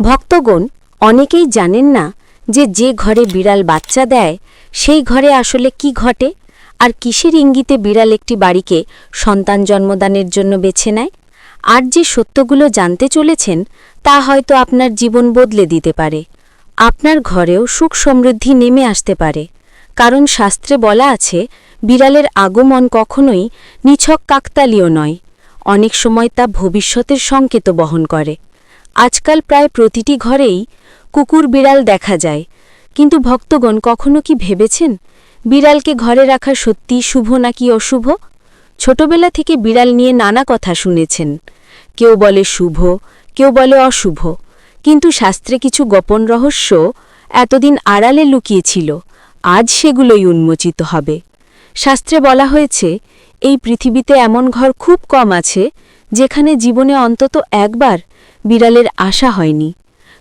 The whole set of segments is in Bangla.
ভক্তগণ অনেকেই জানেন না যে যে ঘরে বিড়াল বাচ্চা দেয়, সেই ঘরে আসলে কি ঘটে? আর কিসের ইঙ্গিতে বিড়াল একটি বাড়িকে সন্তান জন্মদানের জন্য বেছে নেয়? আর যে সত্যগুলো জানতে চলেছেন, তা হয়তো আপনার জীবন বদলে দিতে পারে। আপনার ঘরেও সুখ সমৃদ্ধি নেমে আসতে পারে। কারণ শাস্ত্রে বলা আছে, বিড়ালের আগমন কখনোই নিছক কাকতালীয় নয়। অনেক সময় তা ভবিষ্যতের সংকেত বহন করে। আজকাল প্রায় প্রতিটি ঘরেই কুকুর বিড়াল দেখা যায়। কিন্তু ভক্তগণ কখনো কি ভেবেছেন, বিড়ালকে ঘরে রাখা সত্যি শুভ নাকি অশুভ? ছোটবেলা থেকে বিড়াল নিয়ে নানা কথা শুনেছেন। কেউ বলে শুভ, কেউ বলে অশুভ। কিন্তু শাস্ত্রে কিছু গোপন রহস্য এতদিন আড়ালে লুকিয়েছিল আজ সেগুলোই উন্মোচিত হবে। শাস্ত্রে বলা হয়েছে, এই পৃথিবীতে এমন ঘর খুব কম আছে, যেখানে জীবনে অন্তত একবার বিড়ালের আশা হয়নি,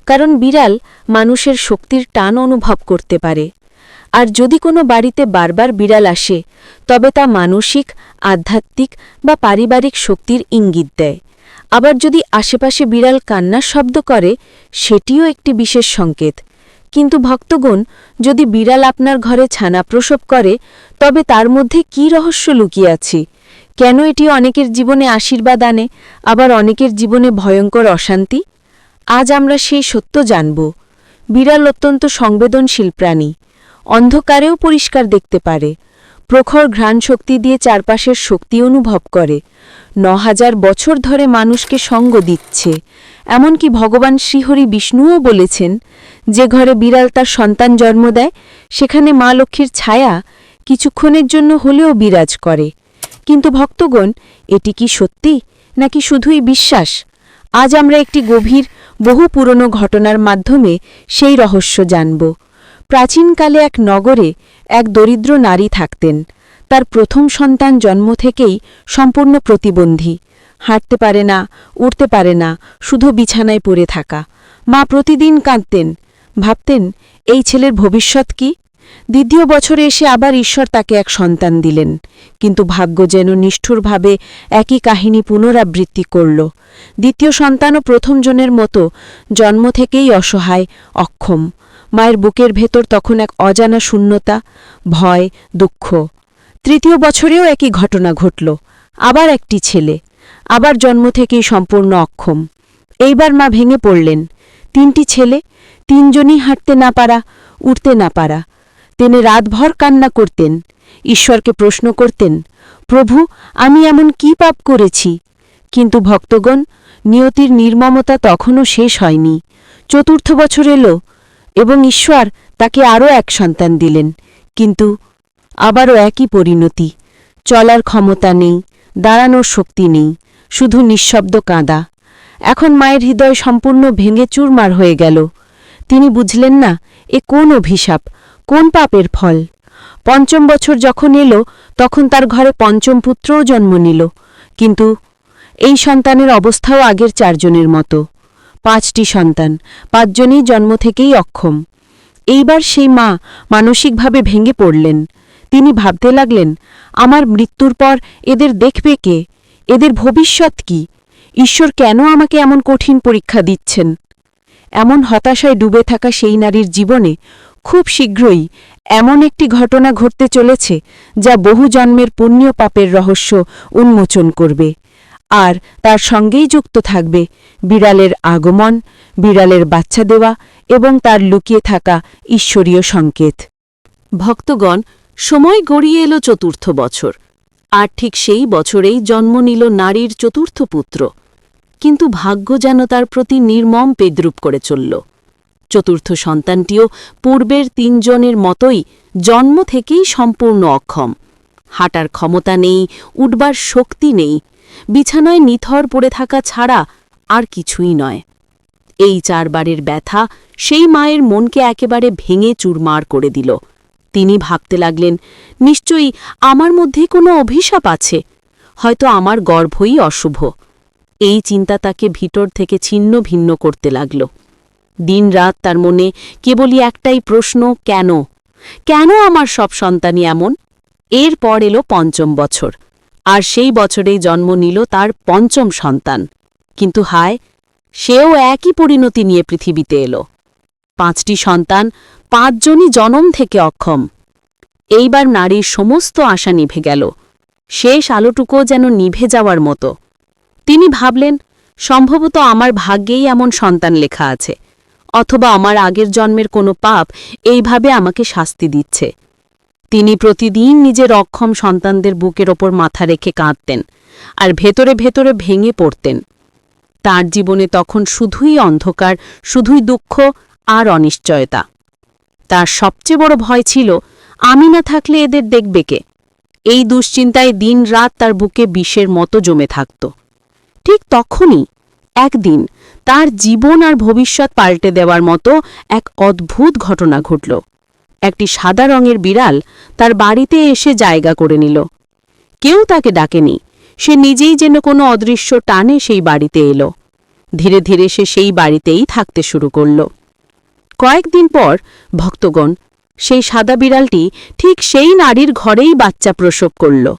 কারণ বিড়াল মানুষের শক্তির টান অনুভব করতে পারে। আর যদি কোনো বাড়িতে বারবার বিড়াল আসে, তবে তা মানসিক, আধ্যাত্মিক বা পারিবারিক শক্তির ইঙ্গিত দেয়। আবার যদি আশেপাশে বিড়াল কান্নার শব্দ করে, সেটিও একটি বিশেষ সংকেত। কিন্তু ভক্তগণ, যদি বিড়াল আপনার ঘরে ছানা প্রসব করে, তবে তার মধ্যে কি রহস্য লুকিয়ে আছে? কেন এটি অনেকের জীবনে আশীর্বাদ আনে, আবার অনেকের জীবনে ভয়ঙ্কর অশান্তি? আজ আমরা সেই সত্য জানব। বিড়াল অত্যন্ত সংবেদনশীল প্রাণী। অন্ধকারেও পরিষ্কার দেখতে পারে। প্রখর ঘ্রাণ শক্তি দিয়ে চারপাশের শক্তি অনুভব করে। ন হাজার বছর ধরে মানুষকে সঙ্গ দিচ্ছে। এমনকি ভগবান শ্রীহরি বিষ্ণুও বলেছেন, যে ঘরে বিড়াল তার সন্তান জন্ম দেয়, সেখানে মা লক্ষ্মীর ছায়া কিছুক্ষণের জন্য হলেও বিরাজ করে। কিন্তু ভক্তগণ, এটি কি সত্যি নাকি শুধুই বিশ্বাস? আজ আমরা একটি গভীর, বহু পুরনো ঘটনার মাধ্যমে সেই রহস্য জানব। প্রাচীনকালে এক নগরে এক দরিদ্র নারী থাকতেন। তার প্রথম সন্তান জন্ম থেকেই সম্পূর্ণ প্রতিবন্ধী। হাঁটতে পারে না উঠতে পারে না, শুধু বিছানায় পড়ে থাকা। মা প্রতিদিন কাঁদতেন। ভাবতেন, এই ছেলের ভবিষ্যৎ কি? দ্বিতীয় বছরে এসে আবার ঈশ্বর তাকে এক সন্তান দিলেন। কিন্তু ভাগ্য যেন নিষ্ঠুরভাবে একই কাহিনী পুনরাবৃত্তি করল। দ্বিতীয় সন্তানও প্রথম জনের মতো, জন্ম থেকেই অসহায়, অক্ষম। মায়ের বুকের ভেতর তখন এক অজানা শূন্যতা, ভয়, দুঃখ। তৃতীয় বছরেও একই ঘটনা ঘটল। আবার একটি ছেলে। আবার জন্ম থেকেই সম্পূর্ণ অক্ষম। এইবার মা ভেঙে পড়লেন। তিনটি ছেলে, তিনজনই হাঁটতে না পারা উঠতে না পারা। তিনি রাতভর কান্না করতেন, ঈশ্বরকে প্রশ্ন করতেন, প্রভু, আমি এমন কি পাপ করেছি? কিন্তু ভক্তগণ, নিয়তির নির্মমতা তখনও শেষ হয়নি। চতুর্থ বছর এলো, এবং ঈশ্বর তাকে আরও এক সন্তান দিলেন, কিন্তু আবারও একই পরিণতি। চলার ক্ষমতা নেই, দাঁড়ানোর শক্তি নেই, শুধু নিঃশব্দ কাঁদা। এখন মায়ের হৃদয় সম্পূর্ণ ভেঙে চুরমার হয়ে গেল। তিনি বুঝলেন না, এ কোন অভিশাপ? কোন পাপের ফল? পঞ্চম বছর যখন এলো, তখন তার ঘরে পঞ্চম পুত্রও জন্ম নিল। কিন্তু এই সন্তানের অবস্থাও আগের চারজনের মতো। পাঁচটি সন্তান, পাঁচজনই জন্ম থেকেই অক্ষম। এইবার সেই মা মানসিকভাবে ভেঙে পড়লেন। তিনি ভাবতে লাগলেন, আমার মৃত্যুর পর এদের দেখবে কে? এদের ভবিষ্যৎ কি? ঈশ্বর কেন আমাকে এমন কঠিন পরীক্ষা দিচ্ছেন? এমন হতাশায় ডুবে থাকা সেই নারীর জীবনে খুব শীঘ্রই এমন একটি ঘটনা ঘটতে চলেছে যা বহু জন্মের পুণ্য পাপের রহস্য উন্মোচন করবে। আর তার সঙ্গেই যুক্ত থাকবে বিড়ালের আগমন, বিড়ালের বাচ্চা দেওয়া এবং তার লুকিয়ে থাকা ঈশ্বরীয় সংকেত। ভক্তগণ, সময় গড়িয়ে এলো চতুর্থ বছর। আর ঠিক সেই বছরেই জন্ম নিল নারীর চতুর্থ পুত্র। কিন্তু ভাগ্য যেন তার প্রতি নির্মম পেদ্রুপ করে চলল। চতুর্থ সন্তানটিও পূর্বের তিনজনের মতোই জন্ম থেকেই সম্পূর্ণ অক্ষম। হাঁটার ক্ষমতা নেই, উঠবার শক্তি নেই, বিছানায় নিথর পড়ে থাকা ছাড়া আর কিছুই নয়। এই চারবারের ব্যথা সেই মায়ের মনকে একেবারে ভেঙে চুরমার করে দিল। তিনি ভাবতে লাগলেন, নিশ্চয়ই আমার মধ্যে কোনো অভিশাপ আছে, হয়তো আমার গর্ভই অশুভ। এই চিন্তা তাকে ভিতর থেকে ছিন্ন ভিন্ন করতে লাগল। দিনরাত তার মনে কেবলই একটাই প্রশ্ন, কেন? কেন আমার সব সন্তানই এমন? এরপর এলো পঞ্চম বছর। আর সেই বছরেই জন্ম নিল তার পঞ্চম সন্তান। কিন্তু হায়, সেও একই পরিণতি নিয়ে পৃথিবীতে এলো। পাঁচটি সন্তান, পাঁচজনই জনম থেকে অক্ষম। এইবার নারীর সমস্ত আশা নিভে গেল। শেষ আলোটুকু যেন নিভে যাওয়ার মতো। তিনি ভাবলেন, সম্ভবত আমার ভাগ্যেই এমন সন্তান লেখা আছে। অথবা আমার আগের জন্মের কোনো পাপ এইভাবে আমাকে শাস্তি দিচ্ছে। তিনি প্রতিদিন নিজের অক্ষম সন্তানদের বুকের ওপর মাথা রেখে কাঁদতেন আর ভেতরে ভেতরে ভেঙে পড়তেন। তার জীবনে তখন শুধুই অন্ধকার, শুধুই দুঃখ আর অনিশ্চয়তা। তার সবচেয়ে বড় ভয় ছিল, আমি না থাকলে এদের দেখবে কে? এই দুশ্চিন্তায় দিন রাত তার বুকে বিষের মতো জমে থাকত। ঠিক তখনই একদিন তার জীবন আর ভবিষ্যৎ পাল্টে দেওয়ার মতো এক অদ্ভুত ঘটনা ঘটল। একটি সাদা রঙের বিড়াল তার বাড়িতে এসে জায়গা করে নিল। কেউ তাকে ডাকেনি। সে নিজেই যেন কোনো অদৃশ্য টানে সেই বাড়িতে এলো। ধীরে ধীরে সে সেই বাড়িতেই থাকতে শুরু করল। কয়েকদিন পর, ভক্তগণ, সেই সাদা বিড়ালটি ঠিক সেই নারীর ঘরেই বাচ্চা প্রসব করল।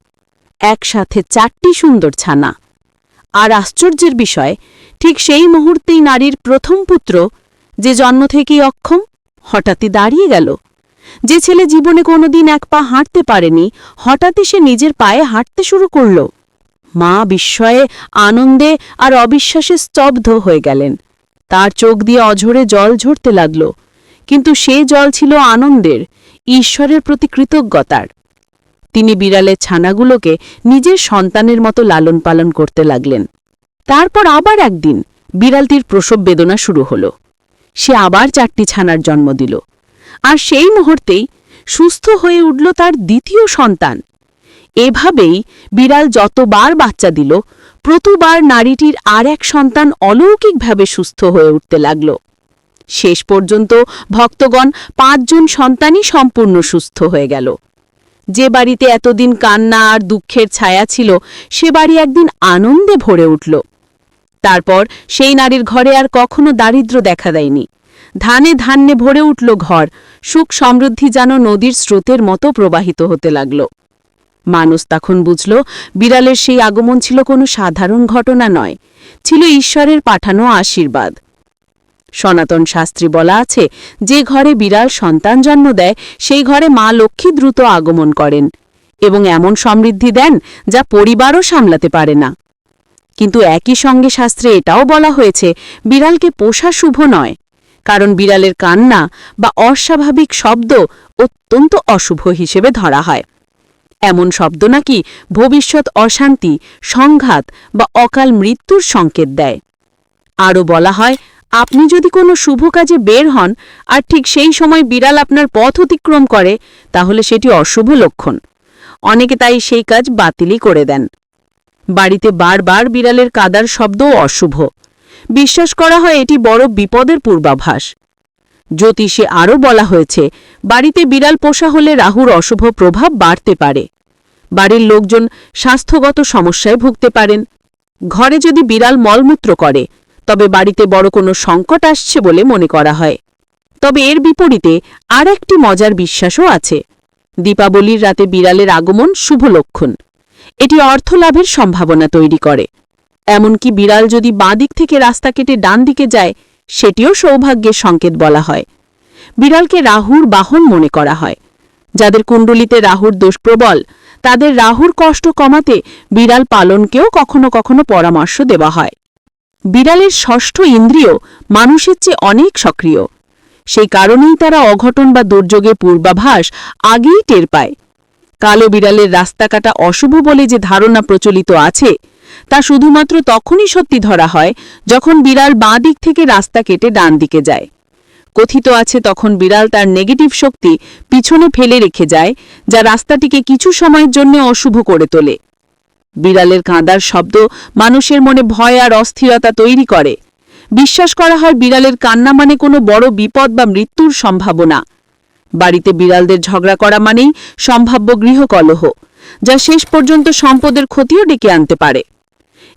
একসাথে চারটি সুন্দর ছানা। আর আশ্চর্যের বিষয়, ঠিক সেই মুহূর্তেই নারীর প্রথম পুত্র, যে জন্ম থেকেই অক্ষম, হঠাৎই দাঁড়িয়ে গেল। যে ছেলে জীবনে কোনোদিন এক পা হাঁটতে পারেনি, হঠাৎই সে নিজের পায়ে হাঁটতে শুরু করল। মা বিস্ময়ে, আনন্দে আর অবিশ্বাসে স্তব্ধ হয়ে গেলেন। তার চোখ দিয়ে অঝরে জল ঝরতে লাগল। কিন্তু সে জল ছিল আনন্দের, ঈশ্বরের প্রতি কৃতজ্ঞতার। তিনি বিড়ালের ছানাগুলোকে নিজের সন্তানের মতো লালন পালন করতে লাগলেন। তারপর আবার একদিন বিড়ালটির প্রসব বেদনা শুরু হল। সে আবার চারটি ছানার জন্ম দিল। আর সেই মুহূর্তেই সুস্থ হয়ে উঠল তার দ্বিতীয় সন্তান। এভাবেই বিড়াল যতবার বাচ্চা দিল, প্রতিবার নারীটির আর এক সন্তান অলৌকিকভাবে সুস্থ হয়ে উঠতে লাগল। শেষ পর্যন্ত ভক্তগণ পাঁচজন সন্তানই সম্পূর্ণ সুস্থ হয়ে গেল। যে বাড়িতে এতদিন কান্না আর দুঃখের ছায়া ছিল, সে বাড়ি একদিন আনন্দে ভরে উঠল। তারপর সেই নারীর ঘরে আর কখনো দারিদ্র্য দেখা দেয়নি। ধানে ধান্যে ভরে উঠল ঘর, সুখ সমৃদ্ধি যেন নদীর স্রোতের মতো প্রবাহিত হতে লাগল। মানুষ তখন বুঝল, বিড়ালের সেই আগমন ছিল কোনো সাধারণ ঘটনা নয়, ছিল ঈশ্বরের পাঠানো আশীর্বাদ। সনাতন শাস্ত্রী বলা আছে, যে ঘরে বিড়াল সন্তান জন্ম দেয়, সেই ঘরে মা লক্ষ্মী দ্রুত আগমন করেন এবং এমন সমৃদ্ধি দেন যা পরিবারও সামলাতে পারে না। কিন্তু একই সঙ্গে শাস্ত্রে এটাও বলা হয়েছে, বিড়ালকে পোষা শুভ নয়, কারণ বিড়ালের কান্না বা অস্বাভাবিক শব্দ অত্যন্ত অশুভ হিসেবে ধরা হয়। এমন শব্দ নাকি ভবিষ্যৎ অশান্তি, সংঘাত বা অকাল মৃত্যুর সংকেত দেয়। আরও বলা হয় আপনি যদি কোনো শুভ কাজে বের হন আর ঠিক সেই সময় বিড়াল আপনার পথ অতিক্রম করে, তাহলে সেটি অশুভ লক্ষণ। অনেকে তাই সেই কাজ বাতিলই করে দেন। বাড়িতে বারবার বিড়ালের কাদার শব্দও অশুভ। বিশ্বাস করা হয় এটি বড় বিপদের পূর্বাভাস। জ্যোতিষে আরও বলা হয়েছে, বাড়িতে বিড়াল পোষা হলে রাহুর অশুভ প্রভাব বাড়তে পারে। বাড়ির লোকজন স্বাস্থ্যগত সমস্যায় ভুগতে পারেন। ঘরে যদি বিড়াল মলমূত্র করে তবে বাড়িতে বড় কোনো সংকট আসছে বলে মনে করা হয়। তবে এর বিপরীতে আর একটি মজার বিশ্বাসও আছে। দীপাবলির রাতে বিড়ালের আগমন শুভ লক্ষণ। এটি অর্থলাভের সম্ভাবনা তৈরি করে। এমনকি বিড়াল যদি বাঁ দিক থেকে রাস্তা কেটে ডান দিকে যায়, সেটিও সৌভাগ্যের সংকেত বলা হয়। বিড়ালকে রাহুর বাহন মনে করা হয়। যাদের কুণ্ডলিতে রাহুর দোষ প্রবল, তাদের রাহুর কষ্ট কমাতে বিড়াল পালনকেও কখনো কখনো পরামর্শ দেওয়া হয়। বিড়ালের ষষ্ঠ ইন্দ্রিয় মানুষের চেয়ে অনেক সক্রিয়। সেই কারণেই তারা অঘটন বা দুর্যোগের পূর্বাভাস আগেই টের পায়। কালো বিড়ালের রাস্তা কাটা অশুভ বলে যে ধারণা প্রচলিত আছে, তা শুধুমাত্র তখনই সত্যি ধরা হয় যখন বিড়াল বাঁ দিক থেকে রাস্তা কেটে ডান দিকে যায়। কথিত আছে তখন বিড়াল তার নেগেটিভ শক্তি পিছনে ফেলে রেখে যায়, যা রাস্তাটিকে কিছু সময়ের জন্য অশুভ করে তোলে। বিড়ালের কাঁদার শব্দ মানুষের মনে ভয় আর অস্থিরতা তৈরি করে। বিশ্বাস করা হয় বিড়ালের কান্না মানে কোনো বড় বিপদ বা মৃত্যুর সম্ভাবনা। বাড়িতে বিড়ালদের ঝগড়া করা মানেই সম্ভাব্য গৃহকলহ, যা শেষ পর্যন্ত সম্পদের ক্ষতিও ডেকে আনতে পারে।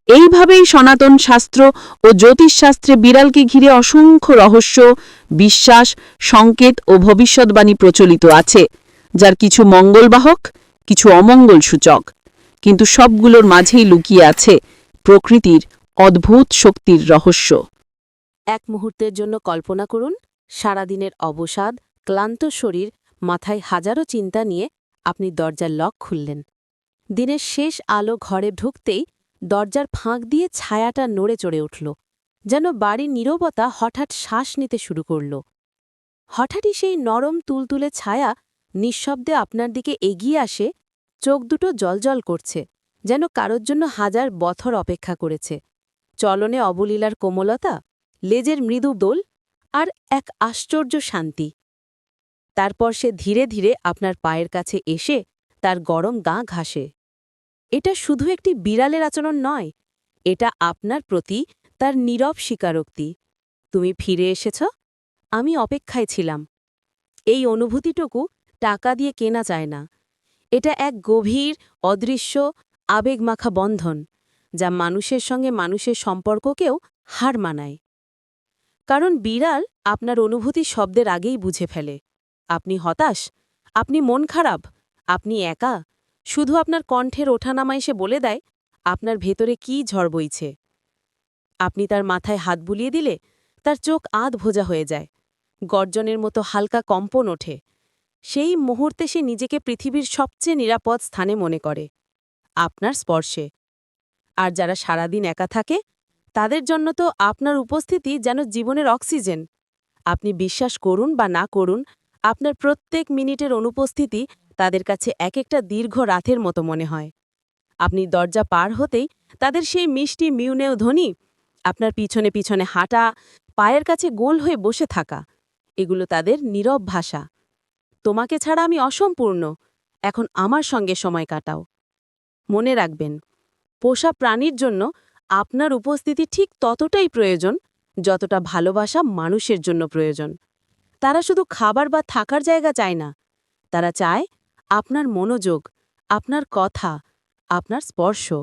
এইভাবেই সনাতন শাস্ত্র ও জ্যোতিষশাস্ত্রে বিড়ালকে ঘিরে অসংখ্য রহস্য, বিশ্বাস, সংকেত ও ভবিষ্যৎবাণী প্রচলিত আছে, যার কিছু মঙ্গলবাহক, কিছু অমঙ্গল সূচক। কিন্তু সবগুলোর মাঝেই লুকিয়ে আছে প্রকৃতির অদ্ভুত শক্তির রহস্য। এক মুহূর্তের জন্য কল্পনা করুন, সারাদিনের অবসাদ, ক্লান্ত শরীর, মাথায় হাজারো চিন্তা নিয়ে আপনি দরজার লক খুললেন। দিনের শেষ আলো ঘরে ঢুকতেই দরজার ফাঁক দিয়ে ছায়াটা নড়ে চড়ে উঠল, যেন বাড়ির নীরবতা হঠাৎ শ্বাস নিতে শুরু করল। হঠাৎই সেই নরম তুলতুলে ছায়া নিঃশব্দে আপনার দিকে এগিয়ে আসে চোখ দুটো জলজল করছে, যেন কারোর জন্য হাজার বছর অপেক্ষা করেছে। চলনে অবলীলার কোমলতা, লেজের মৃদু দোল আর এক আশ্চর্য শান্তি। তারপর সে ধীরে ধীরে আপনার পায়ের কাছে এসে তার গরম গা ঘাসে। এটা শুধু একটি বিড়ালের আচরণ নয়, এটা আপনার প্রতি তার নীরব স্বীকারোক্তি। তুমি ফিরে এসেছ? আমি অপেক্ষায় ছিলাম। এই অনুভূতিটুকু টাকা দিয়ে কেনা যায় না। এটা এক গভীর, অদৃশ্য, আবেগমাখা বন্ধন যা মানুষের সঙ্গে মানুষের সম্পর্ককেও হার মানায়। কারণ বিড়াল আপনার অনুভূতি শব্দের আগেই বুঝে ফেলে। আপনি হতাশ, আপনি মন খারাপ, আপনি একা, শুধু আপনার কণ্ঠের ওঠানামা এসে বলে দেয় আপনার ভেতরে কি ঝড় বইছে। আপনি তার মাথায় হাত বুলিয়ে দিলে তার চোখ আধ ভোজা হয়ে যায়। গর্জনের মতো হালকা কম্পন ওঠে। সেই মুহূর্তে সে নিজেকে পৃথিবীর সবচেয়ে নিরাপদ স্থানে মনে করে, আপনার স্পর্শে। আর যারা সারাদিন একা থাকে, তাদের জন্য তো আপনার উপস্থিতি যেন জীবনের অক্সিজেন। আপনি বিশ্বাস করুন বা না করুন, আপনার প্রত্যেক মিনিটের অনুপস্থিতি তাদের কাছে এক একটা দীর্ঘ রাতের মতো মনে হয়। আপনি দরজা পার হতেই তাদের সেই মিষ্টি মিউনেও ধ্বনি, আপনার পিছনে পিছনে হাঁটা, পায়ের কাছে গোল হয়ে বসে থাকা, এগুলো তাদের নীরব ভাষা। তোমাকে ছাড়া আমি অসম্পূর্ণ। এখন আমার সঙ্গে সময় কাটাও। মনে রাখবেন, পোষা প্রাণীর জন্য আপনার উপস্থিতি ঠিক ততটাই প্রয়োজন যতটা ভালোবাসা মানুষের জন্য প্রয়োজন। তারা শুধু খাবার বা থাকার জায়গা চায় না। তারা চায় আপনার মনোযোগ, আপনার কথা, আপনার স্পর্শ।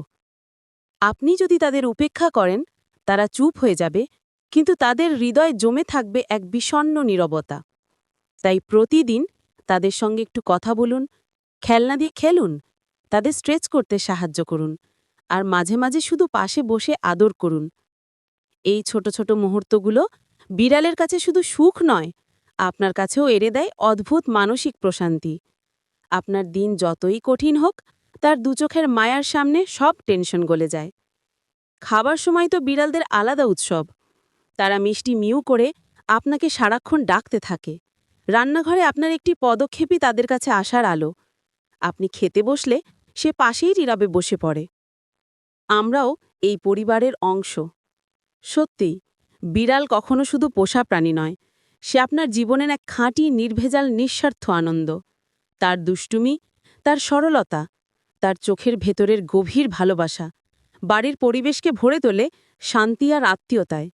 আপনি যদি তাদের উপেক্ষা করেন, তারা চুপ হয়ে যাবে, কিন্তু তাদের হৃদয় জমে থাকবে এক বিষণ্ন নীরবতা। তাই প্রতিদিন তাদের সঙ্গে একটু কথা বলুন, খেলনা দিয়ে খেলুন, তাদের স্ট্রেচ করতে সাহায্য করুন, আর মাঝে মাঝে শুধু পাশে বসে আদর করুন। এই ছোট ছোট মুহূর্তগুলো বিড়ালের কাছে শুধু সুখ নয়, আপনার কাছেও এড়ে দেয় অদ্ভুত মানসিক প্রশান্তি। আপনার দিন যতই কঠিন হোক, তার দুচোখের মায়ার সামনে সব টেনশন গলে যায়। খাবার সময় তো বিড়ালদের আলাদা উৎসব, তারা মিষ্টি মিউ করে আপনাকে সারাক্ষণ ডাকতে থাকে। রান্নাঘরে আপনার একটি পদক্ষেপই তাদের কাছে আসার আলো। আপনি খেতে বসলে সে পাশেই নীরবে বসে পড়ে। আমরাও এই পরিবারের অংশ। সত্যি, বিড়াল কখনো শুধু পোষা প্রাণী নয়, সে আপনার জীবনের এক খাঁটি, নির্ভেজাল, নিঃস্বার্থ আনন্দ। তার দুষ্টুমি, তার সরলতা, তার চোখের ভেতরের গভীর ভালোবাসা, বাড়ির পরিবেশকে ভরে তোলে শান্তি আর আত্মীয়তায়।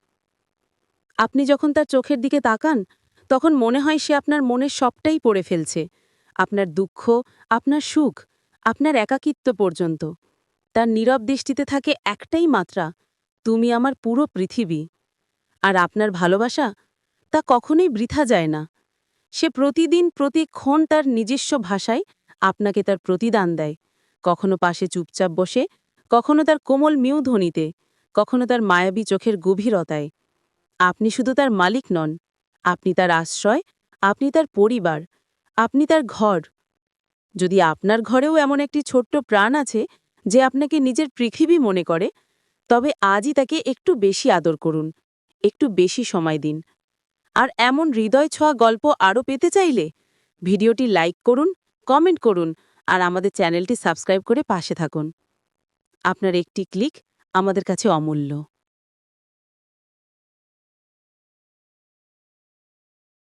আপনি যখন তার চোখের দিকে তাকান তখন মনে হয় সে আপনার মনের সবটাই পড়ে ফেলছে। আপনার দুঃখ, আপনার সুখ, আপনার একাকিত্ব পর্যন্ত। তার নীরব দৃষ্টিতে থাকে একটাই মাত্রা, তুমি আমার পুরো পৃথিবী। আর আপনার ভালোবাসা, তা কখনোই বৃথা যায় না। সে প্রতিদিন, প্রতিক্ষণ তার নিজস্ব ভাষায় আপনাকে তার প্রতিদান দেয়। কখনো পাশে চুপচাপ বসে, কখনো তার কোমল মিউ ধ্বনিতে, কখনো তার মায়াবী চোখের গভীরতায়। আপনি শুধু তার মালিক নন আপনি তার আশ্রয়, আপনি তার পরিবার, আপনি তার ঘর। যদি আপনার ঘরেও এমন একটি ছোট্ট প্রাণ আছে যে আপনাকে নিজের পৃথিবী মনে করে, তবে আজই তাকে একটু বেশি আদর করুন, একটু বেশি সময় দিন। আর এমন হৃদয় ছোঁয়া গল্প আরও পেতে চাইলে ভিডিওটি লাইক করুন, কমেন্ট করুন আর আমাদের চ্যানেলটি সাবস্ক্রাইব করে পাশে থাকুন। আপনার একটি ক্লিক আমাদের কাছে অমূল্য।